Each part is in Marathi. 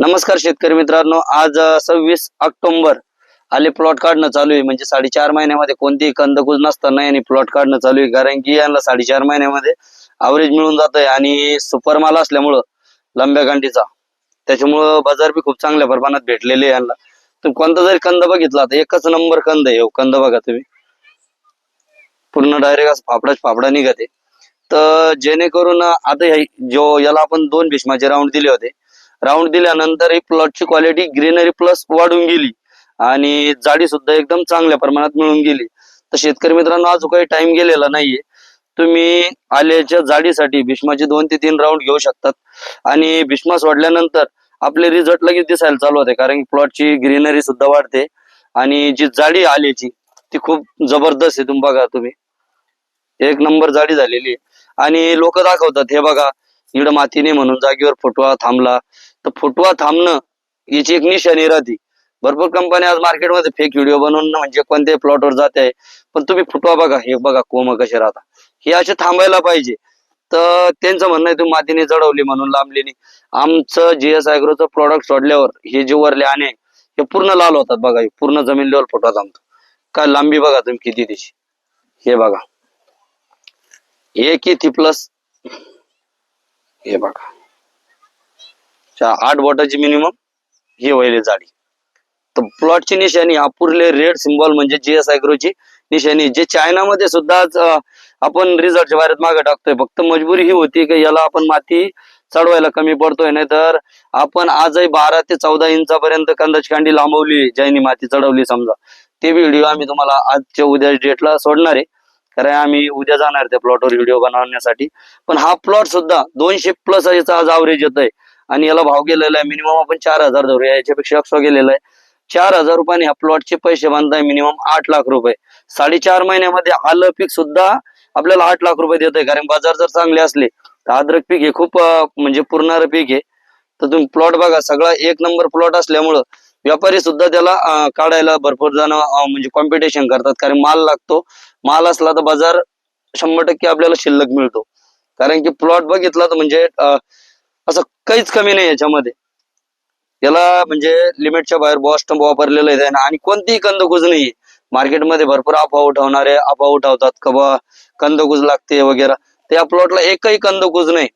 नमस्कार शेतकरी मित्रांनो आज सव्वीस ऑक्टोंबर आले प्लॉट काढणं चालू आहे. म्हणजे साडेचार महिन्यामध्ये कोणतीही कंदकूज नसताना यांनी प्लॉट काढणं चालू आहे. कारण की यांना साडेचार महिन्यामध्ये अवरेज मिळून जात आहे आणि सुपर माल असल्यामुळं लंब्या गांडीचा त्याच्यामुळं बाजार बी खूप चांगल्या प्रमाणात भेटलेले यांना. तुम्ही कोणता जरी कंद बघितला तर एकच नंबर कंद आहे हो, कंद बघा तुम्ही. पूर्ण डायरेक्ट असं फाफडाच फाफडा निघते तर जेणेकरून आता जो याला आपण दोन भीष्माचे राऊंड दिले होते. राऊंड दिल्यानंतर ही प्लॉटची क्वालिटी ग्रीनरी प्लस वाढून गेली. आणि जाडी सुद्धा एकदम चांगल्या प्रमाणात मिळून गेली. तर शेतकरी मित्रांनो अजून काही टाइम गेलेला नाहीये. तुम्ही आल्याच्या जाडीसाठी भीष्माचे दोन ते तीन राऊंड घेऊ शकतात. आणि भीष्मा सोडल्यानंतर आपले रिझल्ट लगेच दिसायला चालू होते कारण प्लॉटची ग्रीनरी सुद्धा वाढते. आणि जी जाडी आल्याची ती खूप जबरदस्त आहे. तुम्ही बघा तुम्ही. एक नंबर जाडी झालेली आहे. आणि लोक दाखवतात हे बघा इड मातीने म्हणून जागेवर फुटवा थांबला. तर फुटवा थांबणं याची एक निशाणी राहते. भरपूर कंपन्या आज मार्केटमध्ये फेक व्हिडिओ बनवून म्हणजे कोणत्याही प्लॉटवर जात. आहे पण तुम्ही फुटवा बघा. हे बघा कोम कसे राहता हे असे थांबायला पाहिजे. तर त्यांचं म्हणणं आहे तुम्ही मातीने जडवली म्हणून लांबली नाही आमचं जीएस अॅग्रोचं प्रॉडक्ट सोडल्यावर हे जे वरले आणि हे पूर्ण लाल होतात बघा. हे पूर्ण जमीन लेवल फुटवा थांबतो. काय लांबी बघा तुम्ही किती त्याची. हे बघा. हे किती प्लस हे बघा. च्या आठ बोटाची मिनिमम हे व्हायले जाडी. तर प्लॉटची निशाणी अपुरले रेड सिम्बॉल म्हणजे जीएस ची निशाणी जे चायनामध्ये सुद्धा आपण रिझल्टच्या बाहेर मागे टाकतोय. फक्त मजबुरी ही होती की याला आपण माती चढवायला कमी पडतोय नाही तर आपण आजही बारा ते चौदा इंचापर्यंत कंदाची कांडी लांबवली ज्यांनी माती चढवली समजा. ते व्हिडिओ आम्ही तुम्हाला आजच्या उद्या डेटला सोडणार आहे. कारण आम्ही उद्या जाणार त्या प्लॉटवर व्हिडिओ बनवण्यासाठी. पण हा प्लॉट सुद्धा दोनशे प्लस याचा आज अवरेज आहे आणि याला भाव गेलेला आहे मिनिमम आपण चार हजार धरूया याच्यापेक्षा एक्स्ट्रा गेलेला आहे. चार हजार रुपयाने ह्या प्लॉटचे पैसे बांधताय मिनिमम आठ लाख रुपये. साडेचार महिन्यामध्ये आलं पीक सुद्धा आपल्याला आठ लाख रुपये देत आहे कारण बाजार जर चांगले असले तर अद्रक पीक हे खूप म्हणजे पुरणारं पीक आहे. तर तुम्ही प्लॉट बघा. सगळा एक नंबर प्लॉट असल्यामुळं व्यापारी सुद्धा त्याला काढायला भरपूर जण म्हणजे कॉम्पिटिशन करतात. कारण माल लागतो. माल असला तर बाजार शंभर टक्के आपल्याला शिल्लक मिळतो. कारण की प्लॉट बघितला तर म्हणजे असं काहीच कमी नाही याच्यामध्ये. याला म्हणजे लिमिटच्या बाहेर बॉस स्टंप वापरलेलं आहे. आणि कोणतीही कंदकुज नाही मार्केटमध्ये भरपूर अफवा उठवणारे अफवा उठवतात का बा कंदकुज लागते वगैरे. त्या प्लॉटला एकही कंदकुज नाही.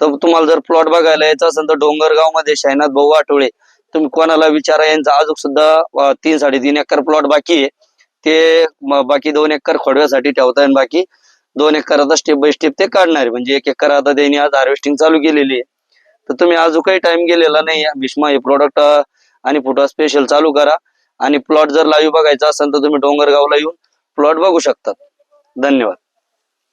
तर तुम्हाला जर प्लॉट बघायला यायचं असेल तर डोंगरगावमध्ये शायनाथ भाऊ आठवळे तुम्ही कोणाला विचारा यांचा अजून सुद्धा तीन साडेतीन एकर प्लॉट बाकी आहे. ते बाकी दोन एकर खोडव्यासाठी ठेवताय आणि बाकी दोन एकर आता स्टेप बाय स्टेप ते काढणार आहे. म्हणजे एक एकर आता त्यांनी आज हार्वेस्टिंग चालू केलेली आहे. तर तुम्ही अजून काही टाइम गेलेला नाही भीष्मा हे प्रोडक्ट आणि फुटा स्पेशल चालू करा. आणि प्लॉट जर लाईव्ह बघायचा असेल तर तुम्ही डोंगरगावला येऊन प्लॉट बघू शकतात धन्यवाद.